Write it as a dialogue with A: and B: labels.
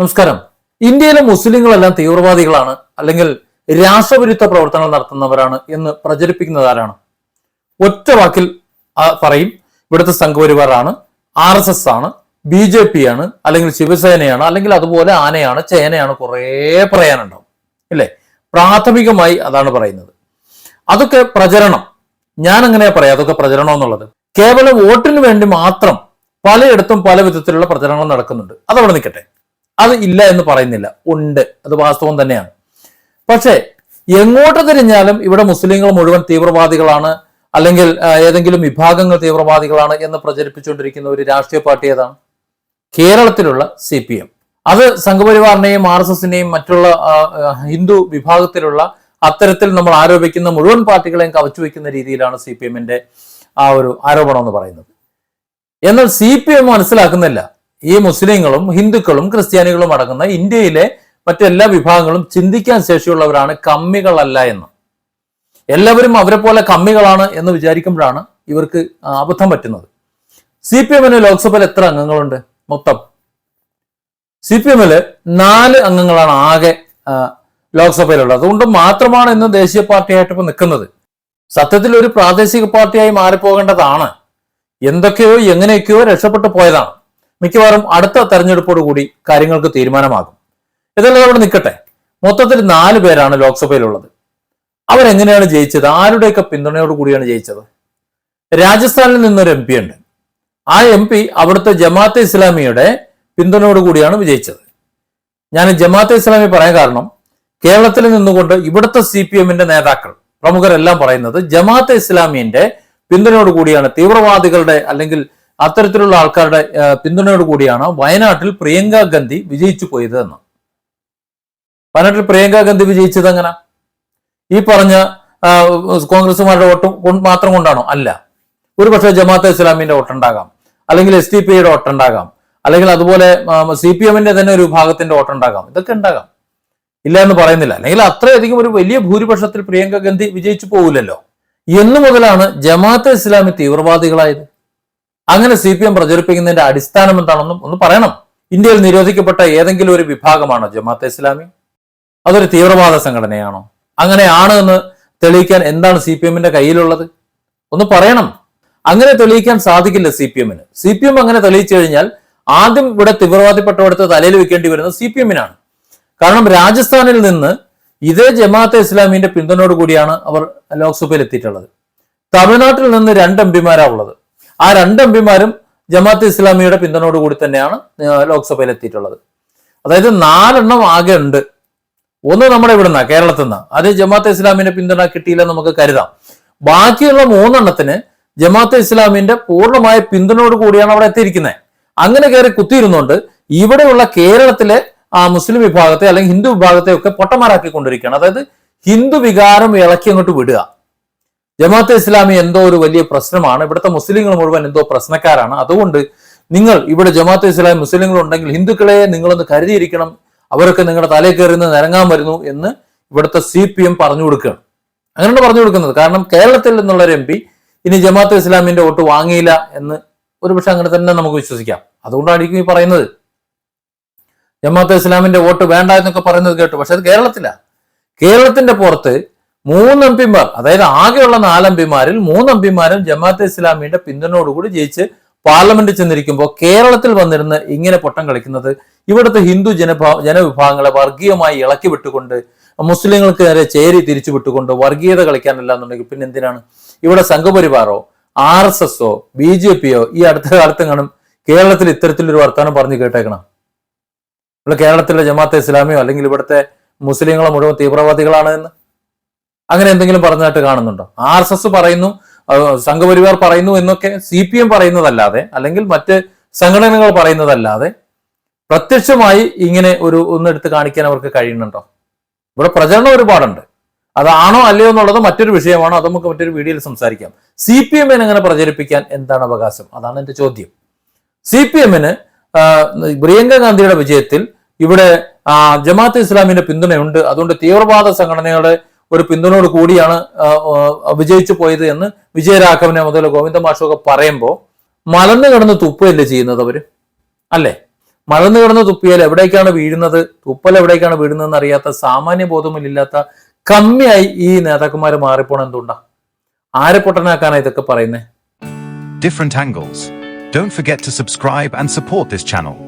A: നമസ്കാരം. ഇന്ത്യയിലെ മുസ്ലിങ്ങളെല്ലാം തീവ്രവാദികളാണ് അല്ലെങ്കിൽ രാഷ്ട്രവിരുദ്ധ പ്രവർത്തനങ്ങൾ നടത്തുന്നവരാണ് എന്ന് പ്രചരിപ്പിക്കുന്നത് ആരാണ്? ഒറ്റ വാക്കിൽ പറയും. ഇവിടുത്തെ സംഘപരിവാറാണ്. ആർ എസ് എസ് ആണ് ബി ജെ പി ആണ് അല്ലെങ്കിൽ ശിവസേനയാണ് അല്ലെങ്കിൽ അതുപോലെ ആനയാണ് ചേനയാണ് കുറേ പറയാനുണ്ടാവും. ഇല്ലേ? പ്രാഥമികമായി അതാണ് പറയുന്നത്. അതൊക്കെ പ്രചരണം. ഞാൻ അങ്ങനെയാ പറയാം? അതൊക്കെ പ്രചരണം എന്നുള്ളത്. കേവലം വോട്ടിന് വേണ്ടി മാത്രം പലയിടത്തും പല വിധത്തിലുള്ള പ്രചരണങ്ങൾ നടക്കുന്നുണ്ട്. അതവിടെ നിൽക്കട്ടെ. അത് ഇല്ല എന്ന് പറയുന്നില്ല. ഉണ്ട്. അത് വാസ്തവം തന്നെയാണ്. പക്ഷേ എങ്ങോട്ട് തിരിഞ്ഞാലും ഇവിടെ മുസ്ലിങ്ങൾ മുഴുവൻ തീവ്രവാദികളാണ്. അല്ലെങ്കിൽ ഏതെങ്കിലും വിഭാഗങ്ങൾ തീവ്രവാദികളാണ് എന്ന് പ്രചരിപ്പിച്ചുകൊണ്ടിരിക്കുന്ന ഒരു രാഷ്ട്രീയ പാർട്ടി ഏതാണ്? കേരളത്തിലുള്ള സി പി എം അത് സംഘപരിവാറിനെയും ആർ എസ് എസിനെയും മറ്റുള്ള ഹിന്ദു വിഭാഗത്തിലുള്ള അത്തരത്തിൽ നമ്മൾ ആരോപിക്കുന്ന മുഴുവൻ പാർട്ടികളെയും കവച്ചു വയ്ക്കുന്ന രീതിയിലാണ് സി പി എമ്മിന്റെ ആ ഒരു ആരോപണം എന്ന് പറയുന്നത്. എന്നാൽ സി പി എം മനസ്സിലാക്കുന്നില്ല. ഈ മുസ്ലിങ്ങളും ഹിന്ദുക്കളും ക്രിസ്ത്യാനികളും അടങ്ങുന്ന ഇന്ത്യയിലെ മറ്റെല്ലാ വിഭാഗങ്ങളും ചിന്തിക്കാൻ ശേഷിയുള്ളവരാണ് കമ്മികളല്ല എന്ന്. എല്ലാവരും അവരെ പോലെ കമ്മികളാണ് എന്ന് വിചാരിക്കുമ്പോഴാണ് ഇവർക്ക് അബദ്ധം പറ്റുന്നത്. സി പി എമ്മിന് ലോക്സഭയിൽ എത്ര അംഗങ്ങളുണ്ട് മൊത്തം? സി പി എമ്മിൽ നാല് അംഗങ്ങളാണ് ആകെ ലോക്സഭയിലുള്ളത്. അതുകൊണ്ട് മാത്രമാണ് ഇന്ന് ദേശീയ പാർട്ടിയായിട്ട് ഇപ്പൊ നിൽക്കുന്നത്. സത്യത്തിൽ ഒരു പ്രാദേശിക പാർട്ടിയായി മാറിപ്പോകേണ്ടതാണ്. എന്തൊക്കെയോ എങ്ങനെയൊക്കെയോ രക്ഷപ്പെട്ടു പോയതാണ്. മിക്കവാറും അടുത്ത തെരഞ്ഞെടുപ്പോട് കൂടി കാര്യങ്ങൾക്ക് തീരുമാനമാകും. ഇതെല്ലാം അവിടെ നിൽക്കട്ടെ. മൊത്തത്തിൽ നാല് പേരാണ് ലോക്സഭയിലുള്ളത്. അവരെങ്ങനെയാണ് ജയിച്ചത്? ആരുടെയൊക്കെ പിന്തുണയോട് കൂടിയാണ് ജയിച്ചത്? രാജസ്ഥാനിൽ നിന്നൊരു എം പി ഉണ്ട്. ആ എം പി അവിടുത്തെ ജമാഅത്തെ ഇസ്ലാമിയുടെ പിന്തുണയോട് കൂടിയാണ് വിജയിച്ചത്. ഞാൻ ജമാഅത്തെ ഇസ്ലാമി പറയാൻ കാരണം കേരളത്തിൽ നിന്നുകൊണ്ട് ഇവിടുത്തെ സി പി എമ്മിന്റെ നേതാക്കൾ പ്രമുഖരെല്ലാം പറയുന്നത് ജമാഅത്തെ ഇസ്ലാമിന്റെ പിന്തുണയോട് കൂടിയാണ്. തീവ്രവാദികളുടെ അല്ലെങ്കിൽ അത്തരത്തിലുള്ള ആൾക്കാരുടെ പിന്തുണയോട് കൂടിയാണ് വയനാട്ടിൽ പ്രിയങ്ക ഗാന്ധി വിജയിച്ചു പോയത് എന്ന്. വയനാട്ടിൽ പ്രിയങ്ക ഗാന്ധി വിജയിച്ചത് എങ്ങനെ? ഈ പറഞ്ഞ കോൺഗ്രസുമാരുടെ വോട്ട് മാത്രം കൊണ്ടാണോ? അല്ല. ഒരു പക്ഷേ ജമാഅത്തെ ഇസ്ലാമിന്റെ വോട്ടുണ്ടാകാം. അല്ലെങ്കിൽ എസ് ഡി പി യുടെ വോട്ടുണ്ടാകാം. അല്ലെങ്കിൽ അതുപോലെ സി പി എമ്മിന്റെ തന്നെ ഒരു വിഭാഗത്തിന്റെ വോട്ടുണ്ടാകാം. ഇതൊക്കെ ഉണ്ടാകാം. ഇല്ല എന്ന് പറയുന്നില്ല. അല്ലെങ്കിൽ അത്രയധികം ഒരു വലിയ ഭൂരിപക്ഷത്തിൽ പ്രിയങ്ക ഗാന്ധി വിജയിച്ചു പോകില്ലല്ലോ എന്നു മുതലാണ് ജമാഅത്തെ ഇസ്ലാമി തീവ്രവാദികളായത്. അങ്ങനെ സി പി എം പ്രചരിപ്പിക്കുന്നതിന്റെ അടിസ്ഥാനം എന്താണെന്നും ഒന്ന് പറയണം. ഇന്ത്യയിൽ നിരോധിക്കപ്പെട്ട ഏതെങ്കിലും ഒരു വിഭാഗമാണോ ജമാഅത്തെ ഇസ്ലാമി? അതൊരു തീവ്രവാദ സംഘടനയാണോ? അങ്ങനെയാണ് എന്ന് തെളിയിക്കാൻ എന്താണ് സി പി എമ്മിന്റെ കയ്യിലുള്ളത്? ഒന്ന് പറയണം. അങ്ങനെ തെളിയിക്കാൻ സാധിക്കില്ല സി പി എമ്മിന് സി പി എം അങ്ങനെ തെളിയിച്ചു കഴിഞ്ഞാൽ ആദ്യം ഇവിടെ തീവ്രവാദിപ്പെട്ടവടുത്ത് തലയിൽ വെക്കേണ്ടി വരുന്നത് സി പി എമ്മിനാണ് കാരണം രാജസ്ഥാനിൽ നിന്ന് ഇതേ ജമാഅത്തെ ഇസ്ലാമിന്റെ പിന്തുണയോട് കൂടിയാണ് അവർ ലോക്സഭയിൽ എത്തിയിട്ടുള്ളത്. തമിഴ്നാട്ടിൽ നിന്ന് രണ്ട് എം പിമാരാ ഉള്ളത്. ആ രണ്ട് എം പിമാരും ജമാഅത്ത് ഇസ്ലാമിയുടെ പിന്തുണയോട് കൂടി തന്നെയാണ് ലോക്സഭയിൽ എത്തിയിട്ടുള്ളത് അതായത് നാലെണ്ണം ആകെ ഉണ്ട്. ഒന്ന് നമ്മുടെ ഇവിടുന്ന കേരളത്തിൽ നിന്ന് അത് ജമാഅത്ത് ഇസ്ലാമിന്റെ പിന്തുണ കിട്ടിയില്ലെന്ന് നമുക്ക് കരുതാം. ബാക്കിയുള്ള മൂന്നെണ്ണത്തിന് ജമാഅത്ത് ഇസ്ലാമിന്റെ പൂർണമായ പിന്തുണയോട് കൂടിയാണ് അവിടെ എത്തിയിരിക്കുന്നത്. അങ്ങനെ കയറി കുത്തിയിരുന്നുകൊണ്ട് ഇവിടെയുള്ള കേരളത്തിലെ ആ മുസ്ലിം വിഭാഗത്തെ അല്ലെങ്കിൽ ഹിന്ദു വിഭാഗത്തെ ഒക്കെ പൊട്ടന്മാരാക്കി കൊണ്ടിരിക്കുകയാണ് അതായത് ഹിന്ദു വികാരം ഇളക്കി അങ്ങോട്ട് വിടുക. ജമാഅത്തെ ഇസ്ലാമി എന്തോ ഒരു വലിയ പ്രശ്നമാണ്. ഇവിടുത്തെ മുസ്ലിങ്ങൾ മുഴുവൻ എന്തോ പ്രശ്നക്കാരാണ്. അതുകൊണ്ട് നിങ്ങൾ ഇവിടെ ജമാഅത്തെ ഇസ്ലാമി മുസ്ലിങ്ങൾ ഉണ്ടെങ്കിൽ ഹിന്ദുക്കളെ നിങ്ങളൊന്ന് കരുതിയിരിക്കണം. അവരൊക്കെ നിങ്ങളുടെ തലയിൽ കയറി നിന്ന് നിരങ്ങാൻ വരുന്നു എന്ന് ഇവിടുത്തെ സി പി എം പറഞ്ഞു കൊടുക്കുകയാണ്. അങ്ങനെയാണ് പറഞ്ഞു കൊടുക്കുന്നത്. കാരണം കേരളത്തിൽ നിന്നുള്ള ഒരു എം പി ഇനി ജമാഅത്ത് ഇസ്ലാമിന്റെ വോട്ട് വാങ്ങിയില്ല എന്ന് ഒരുപക്ഷെ അങ്ങനെ തന്നെ നമുക്ക് വിശ്വസിക്കാം. അതുകൊണ്ടായിരിക്കും ഈ പറയുന്നത്. ജമാഅത്ത് ഇസ്ലാമിന്റെ വോട്ട് വേണ്ട എന്നൊക്കെ പറയുന്നത് കേട്ടു. പക്ഷെ അത് കേരളത്തിലാണ് കേരളത്തിന്റെ പുറത്ത് മൂന്ന് എം പിമാർ അതായത് ആകെയുള്ള നാല് എം പിമാരിൽ മൂന്ന് എം പിമാരും ജമാഅത്തെ ഇസ്ലാമിയുടെ പിന്തുണയോടുകൂടി ജയിച്ച് പാർലമെന്റിൽ ചെന്നിരിക്കുമ്പോൾ കേരളത്തിൽ വന്നിരുന്ന് ഇങ്ങനെ പൊട്ടം കളിക്കുന്നത്. ഇവിടുത്തെ ഹിന്ദു ജനഭാ ജനവിഭാഗങ്ങളെ വർഗീയമായി ഇളക്കി വിട്ടുകൊണ്ട് മുസ്ലിങ്ങൾക്ക് നേരെ ചേരി തിരിച്ചു വിട്ടുകൊണ്ട് വർഗീയത കളിക്കാനല്ല എന്നുണ്ടെങ്കിൽ പിന്നെ എന്തിനാണ്? ഇവിടെ സംഘപരിവാറോ ആർ എസ് എസോ ബി ജെ പിയോ ഈ അടുത്ത കാലത്ത് കാണും കേരളത്തിൽ ഇത്തരത്തിലൊരു വർത്തമാനം പറഞ്ഞു കേട്ടേക്കണം. ഇവിടെ കേരളത്തിലെ ജമാഅത്തെ ഇസ്ലാമിയോ അല്ലെങ്കിൽ ഇവിടുത്തെ മുസ്ലിങ്ങളോ മുഴുവൻ തീവ്രവാദികളാണ് എന്ന്. അങ്ങനെ എന്തെങ്കിലും പറഞ്ഞതായിട്ട് കാണുന്നുണ്ടോ? ആർ എസ് എസ് പറയുന്നു സംഘപരിവാർ പറയുന്നു എന്നൊക്കെ സി പി എം പറയുന്നതല്ലാതെ അല്ലെങ്കിൽ മറ്റ് സംഘടനകൾ പറയുന്നതല്ലാതെ പ്രത്യക്ഷമായി ഇങ്ങനെ ഒരു ഒന്നെടുത്ത് കാണിക്കാൻ അവർക്ക് കഴിയുന്നുണ്ടോ? ഇവിടെ പ്രചരണം ഒരുപാടുണ്ട്. അതാണോ അല്ലയോ എന്നുള്ളത് മറ്റൊരു വിഷയമാണോ. അത് നമുക്ക് മറ്റൊരു വീഡിയോയിൽ സംസാരിക്കാം. സി പി എമ്മിന് അങ്ങനെ പ്രചരിപ്പിക്കാൻ എന്താണ് അവകാശം? അതാണ് എന്റെ ചോദ്യം. സി പി എമ്മിന് പ്രിയങ്ക ഗാന്ധിയുടെ വിജയത്തിൽ ഇവിടെ ജമാഅത്ത് ഇസ്ലാമിന്റെ പിന്തുണയുണ്ട്. അതുകൊണ്ട് തീവ്രവാദ സംഘടനകളുടെ ഒരു പിന്തുണയോട് കൂടിയാണ് വിജയിച്ചു പോയത് എന്ന് വിജയരാഘവനെ മുതൽ ഗോവിന്ദ മാഷൊക്കെ പറയുമ്പോൾ മലന്ന് കിടന്ന് തുപ്പല്ലേ ചെയ്യുന്നത് അവർ? അല്ലേ? മലന്ന് കിടന്ന് തുപ്പിയാൽ എവിടേക്കാണ് വീഴുന്നത്? തുപ്പൽ എവിടേക്കാണ് വീഴുന്നതെന്ന് അറിയാത്ത സാമാന്യ ബോധമില്ലാത്ത കമ്മിയായി ഈ നേതാക്കന്മാർ മാറിപ്പോണ എന്തുകൊണ്ടാ? ആരെ പൊട്ടനാക്കാനാണ് ഇതൊക്കെ പറയുന്നത്
B: different angles don't forget to subscribe and support this channel.